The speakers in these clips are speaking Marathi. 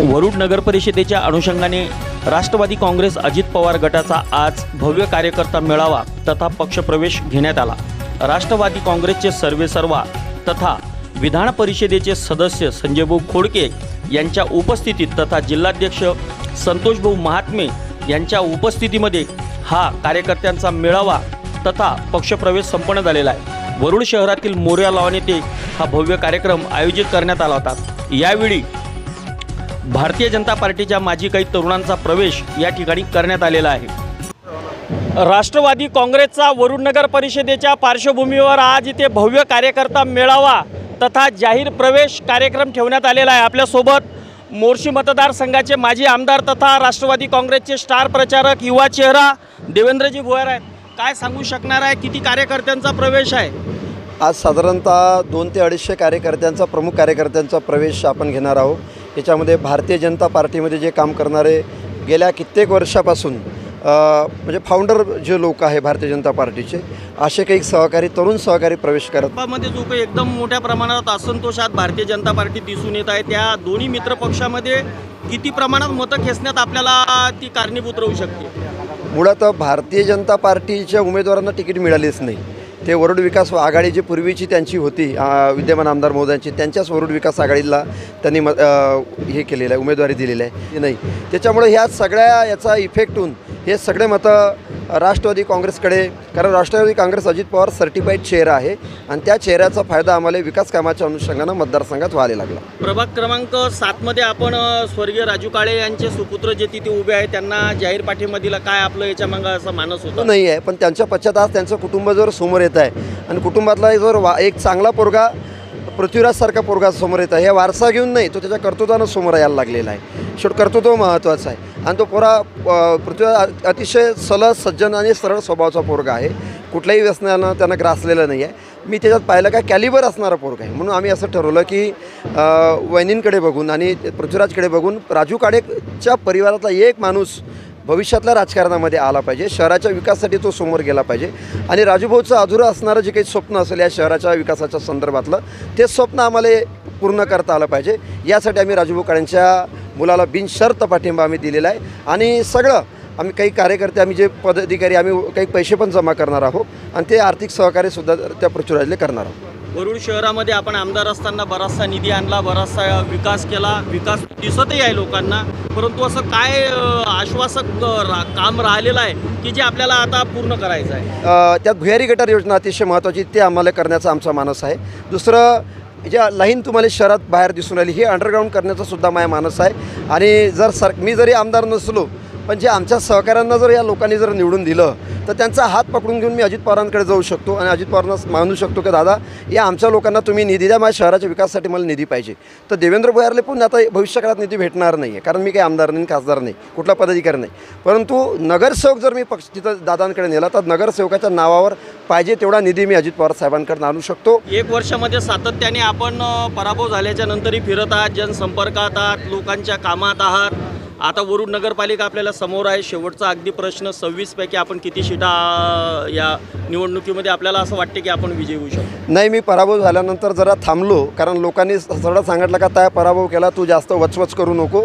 वरुड नगर परिषदेच्या अनुषंगाने राष्ट्रवादी काँग्रेस अजित पवार गटाचा आज भव्य कार्यकर्ता मेळावा तथा पक्षप्रवेश घेण्यात आला. राष्ट्रवादी काँग्रेसचे सर्वेसर्वा तथा विधान परिषदेचे सदस्य संजयभाऊ खोडके यांच्या उपस्थितीत तथा जिल्हाध्यक्ष संतोषभाऊ महात्मे यांच्या उपस्थितीमध्ये हा कार्यकर्त्यांचा मेळावा तथा पक्षप्रवेश संपन्न झालेला आहे. वरुड शहरातील मोर्या लॉन येथे हा भव्य कार्यक्रम आयोजित करण्यात आला होता. यावेळी भारतीय जनता पार्टीच्या माजी काही तरुणांचा प्रवेश या ठिकाणी करण्यात आलेला आहे. राष्ट्रवादी काँग्रेसचा वरुण नगर परिषदेच्या पार्श्वभूमीवर आज इथे भव्य कार्यकर्ता मेळावा तथा जाहीर प्रवेश कार्यक्रम ठेवण्यात आलेला आहे. आपल्यासोबत मोर्शी मतदारसंघाचे माजी आमदार तथा राष्ट्रवादी काँग्रेसचे स्टार प्रचारक युवा चेहरा देवेंद्रजी भोयर आहेत. काय सांगू शकणार आहे? किती कार्यकर्त्यांचा प्रवेश आहे? आज साधारणतः दोन ते अडीचशे कार्यकर्त्यांचा प्रमुख कार्यकर्त्यांचा प्रवेश आपण घेणार आहोत. याच्यामध्ये भारतीय जनता पार्टीमध्ये जे काम करणारे गेल्या कित्येक वर्षापासून म्हणजे फाउंडर जे लोक आहे भारतीय जनता पार्टीचे असे काही सहकारी तरुण सहकारी प्रवेश करत मध्ये जो काही एकदम मोठ्या प्रमाणात असंतोष आज भारतीय जनता पार्टी दिसून येत आहे त्या दोन्ही मित्र पक्षामध्ये किती प्रमाणात मतं खेचण्यात आपल्याला ती कारणीभूत राहू शकते? मुळात भारतीय जनता पार्टीच्या उमेदवारांना तिकीट मिळालीच नाही. ते वरुड विकास आघाडी जी पूर्वीची त्यांची होती विद्यमान आमदार महोदयांची त्यांच्याच वरुड विकास आघाडीला त्यांनी म हे केलेलं आहे उमेदवारी दिलेली आहे. हे नाही त्याच्यामुळे ह्या सगळ्या याचा इफेक्ट होऊन हे सगळे मतं राष्ट्रवादी काँग्रेसकडे कारण राष्ट्रवादी काँग्रेस अजित पवार सर्टिफाईड चेहरा आहे आणि त्या चेहऱ्याचा फायदा आम्हाला विकास कामाच्या अनुषंगानं मतदारसंघात व्हायला लागला. प्रभाग क्रमांक सातमध्ये आपण स्वर्गीय राजू काळे यांचे सुपुत्र जे तिथे उभे आहेत त्यांना जाहीर पाठिंबा दिला काय आपलं याच्या मागं असं मानस होतं? नाही आहे पण त्यांच्या पश्चात आज त्यांचं कुटुंब जर समोर येत आहे. आणि कुटुंबातला जर वा एक चांगला पोरगा पृथ्वीराजसारखा पोरगा समोर येत आहे. हे वारसा घेऊन नाही तो त्याच्या कर्तृत्वानं समोर यायला लागलेला आहे. शेवट कर्तृत्व महत्त्वाचं आहे. आणि तो पोरा पृथ्वी पृथ्वीराज अतिशय सलग सज्जन आणि सरळ स्वभावाचा पोरगा आहे. कुठल्याही व्यसनानं त्यानं ग्रासलेलं नाही आहे मी त्याच्यात पाहिलं काय कॅलिबर असणारा पोरगा आहे. म्हणून आम्ही असं ठरवलं की वैनींकडे बघून आणि पृथ्वीराजकडे बघून राजू काडेच्या परिवारातला एक माणूस भविष्यातल्या राजकारणामध्ये आला पाहिजे. शहराच्या विकासासाठी तो समोर गेला पाहिजे. आणि राजूभाऊचं अधुरं असणारं जे काही स्वप्न असेल या शहराच्या विकासाच्या संदर्भातलं ते स्वप्न आम्हाला पूर्ण करता आलं पाहिजे. यासाठी आम्ही राजूभाऊ काळेंच्या मुलाला बिनशर्त पाठिंबा आम्ही दिलेला आहे. आणि सगळं आम्ही काही कार्यकर्ते आम्ही जे पदाधिकारी आम्ही काही पैसे पण जमा करणार आहोत. आणि ते आर्थिक सहकार्यसुद्धा त्या पृथ्वीराजले करणार आहोत. वरुड शहरामध्ये आपण आमदार असताना बराचसा निधी आणला बराचसा विकास केला. विकास दिसतही आहे लोकांना. परंतु असं काय आश्वासक रा- काम राहिलेलं आहे की जे आपल्याला आता पूर्ण करायचं आहे? त्यात भुयारी गटार योजना अतिशय महत्त्वाची ते आम्हाला करण्याचा आमचा मानस आहे. दुसरं ज्या लाईन तुम्हाला शहरात बाहेर दिसून आली ही अंडरग्राऊंड करण्याचा सुद्धा माझा मानस आहे. आणि जर सर मी जरी आमदार नसलो पण जे आमच्या सहकाऱ्यांना जर या लोकांनी जर निवडून दिलं तर त्यांचा हात पकडून घेऊन मी अजित पवारांकडे जाऊ शकतो आणि अजित पवारांना मानू शकतो की दादा या आमच्या लोकांना तुम्ही निधी द्या माझ्या शहराच्या विकासासाठी मला निधी पाहिजे. तर देवेंद्र भोयारले पण आता भविष्यकाळात निधी भेटणार नाही आहे कारण मी काही आमदार नाही खासदार नाही कुठला पदाधिकारी नाही. परंतु नगरसेवक जर मी पक्ष तिथं दादांकडे नेला तर नगरसेवकाच्या नावावर पाहिजे तेवढा निधी मी अजित पवार साहेबांकडे आणू शकतो. एक वर्षामध्ये सातत्याने आपण पराभव झाल्याच्या नंतरही फिरत आहात जनसंपर्कात आहात लोकांच्या कामात आहात. आता वरुड नगरपालिका आपल्याला समोर आहे. शेवटचा अगदी प्रश्न सव्वीसपैकी आपण किती शिटा या निवडणुकीमध्ये आपल्याला असं वाटते की आपण विजयी होऊ शकतो? नाही मी पराभव झाल्यानंतर जरा थांबलो कारण लोकांनी सरळ सांगितलं का त्या पराभव केला तू जास्त वचवच करू नको.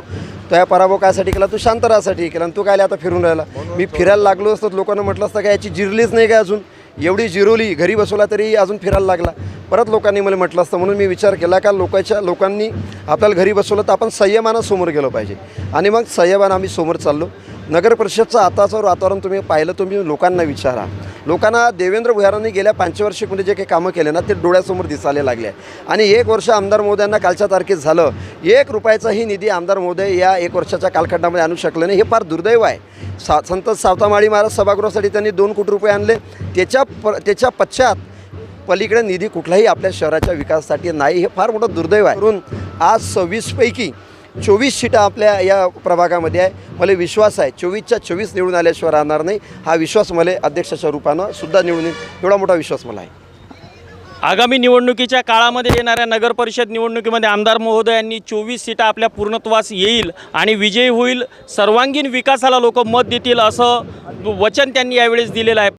त्या पराभव कायसाठी केला तू शांत राहासाठी केला आणि तू काय आता फिरून राहिला? मी फिरायला लागलो असतं तर लोकांना म्हटलं असतं का याची जिरलीच नाही काय अजून? एवढी जिरवली घरी बसवला तरी अजून फिरायला लागला. परत लोकांनी मला म्हटलं असतं म्हणून मी विचार केला का लोकांच्या लोकांनी आपल्याला घरी बसवलं तर आपण संयमानं समोर गेलो पाहिजे. आणि मग संयमानं आम्ही समोर चाललो. नगर परिषदचं आताचं वातावरण तुम्ही पाहिलं तुम्ही लोकांना विचारा. लोकांना देवेंद्र भुयारांनी गेल्या पंचवार्षिकमध्ये जे काही कामं केले ना ते डोळ्यासमोर दिसायला लागले. आहे आणि एक वर्ष आमदार महोदयांना कालच्या तारखेत झालं. एक रुपयाचाही निधी आमदार महोदय या एक वर्षाच्या कालखंडामध्ये आणू शकलं नाही. हे फार दुर्दैव आहे. सा संत सावतामाळी महाराज सभागृहासाठी त्यांनी दोन कोटी रुपये आणले. त्याच्या प त्याच्या पश्चात पलीकडे निधी कुठलाही आपल्या शहराच्या विकासासाठी नाही हे फार मोठं दुर्दैव आहे. म्हणून आज सव्वीसपैकी चोवीस सीटा आपल्या या प्रभागामध्ये आहे. मला विश्वास आहे चोवीसच्या चोवीस निवडून आल्याशिवाय राहणार नाही. हा विश्वास मला अध्यक्षाच्या रूपानं सुद्धा निवडून येईल. एवढा मोठा विश्वास मला आहे. आगामी निवडणुकीच्या काळामध्ये येणाऱ्या नगर परिषद निवडणुकीमध्ये आमदार महोदयांनी चोवीस सीटा आपल्या पूर्णत्वास येईल आणि विजयी होईल. सर्वांगीण विकासाला लोक मत देतील असं वचन त्यांनी यावेळेस दिलेलं आहे.